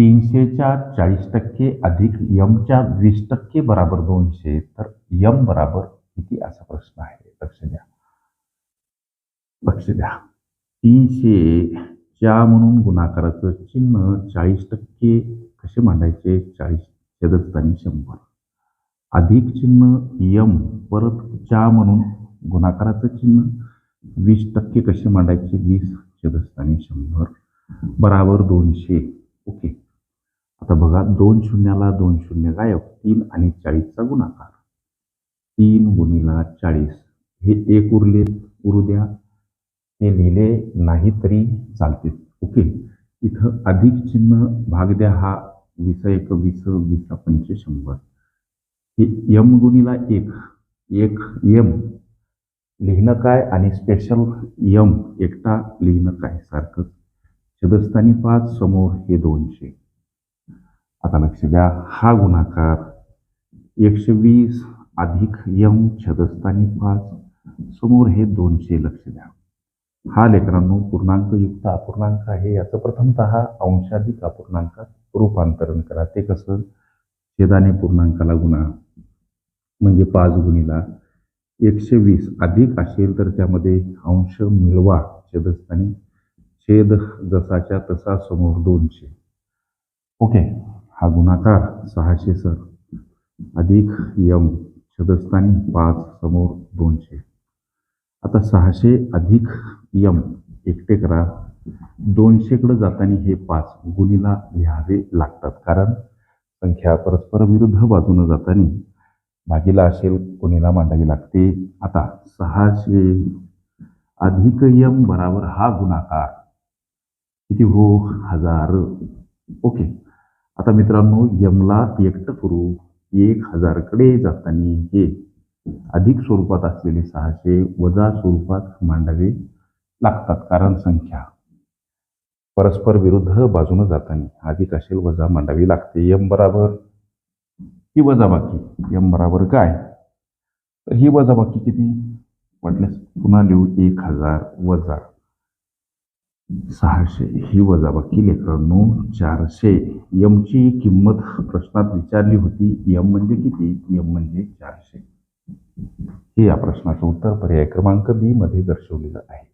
तीनशेच्या चाळीस टक्के अधिक यमच्या वीस टक्के बराबर दोनशे तर यम बराबर किती? असा प्रश्न आहे. लक्ष द्या. लक्ष द्या. तीनशे च्या म्हणून गुणाकाराचं चिन्ह चाळीस टक्के कसे मांडायचे? चाळीस छेदस्थानी शंभर. अधिक चिन्ह यम परत च्या म्हणून गुणाकाराचं चिन्ह वीस टक्के कसे मांडायचे? वीस छेदस्थानी शंभर बराबर दोनशे. ओके. बघा दोन शून्याला दोन शून्य गायब तीन आणि चाळीसचा गुणाकार. तीन गुणीला चाळीस. हे एक उरले उरू द्या. हे लिहिले नाही तरी चालते ओके. इथं अधिक चिन्ह भाग द्या हा. वीस एक वीस वीस पंचे शंभर. हे यम गुणीला एक. एक यम. लिहिणं काय आणि स्पेशल यम एकटा लिहिणं काय? सारखंच छदस्थानी पाच समोर हे दोनशे. आता लक्ष द्या हा गुणाकार एकशे वीस अधिक यम छदस्थानी पाच. समोर हे दोनशे लक्ष द्या. हा लेकरांनो पूर्णांकयुक्त अपूर्णांक आहे. याचं प्रथमतः अंशाधिक अपूर्णांकात रूपांतरण करा. ते कसं? छेदाने पूर्णांकाला गुणा. म्हणजे पाच गुणीला. एकशे वीस अधिक असेल तर त्यामध्ये अंश मिळवा. छेदस्थानी छेद जसाच्या तसा समोर दोनशे. ओके. हा गुणाकार सहाशे सर. अधिक यम छदस्थानी पाच समोर दोनशे. आता सहाशे अधिक यम एकटे करा. दोनशेकडं जाताना हे पाच गुणीला लिहावे लागतात. कारण संख्या परस्पर विरुद्ध बाजूनं जाताना भागीला असेल गुणीला मांडावी लागते. आता सहाशे अधिक यम बराबर हा गुणाकार किती हो? हजार. ओके. आता मित्रांनो यमला एकटं करू. एक हजारकडे जाताना हे अधिक स्वरूपात असलेले सहाशे वजा स्वरूपात मांडावे लागतात कारण संख्या. परस्पर विरुद्ध बाजूनं जाताना अधिक असेल वजा मांडावी लागते. यम बराबर ही वजाबाकी यम बराबर काय? तर ही वजाबाकी किती? म्हटल्यास पुन्हा लिहू एक हजार वजा. सहाशे. ही वजाबाकी लेकरांनो चारशे. यमची किंमत प्रश्नात विचारली होती. यम म्हणजे किती? यम म्हणजे चारशे. हे या प्रश्नाचं उत्तर पर्याय क्रमांक बी मध्ये दर्शवलेलं आहे.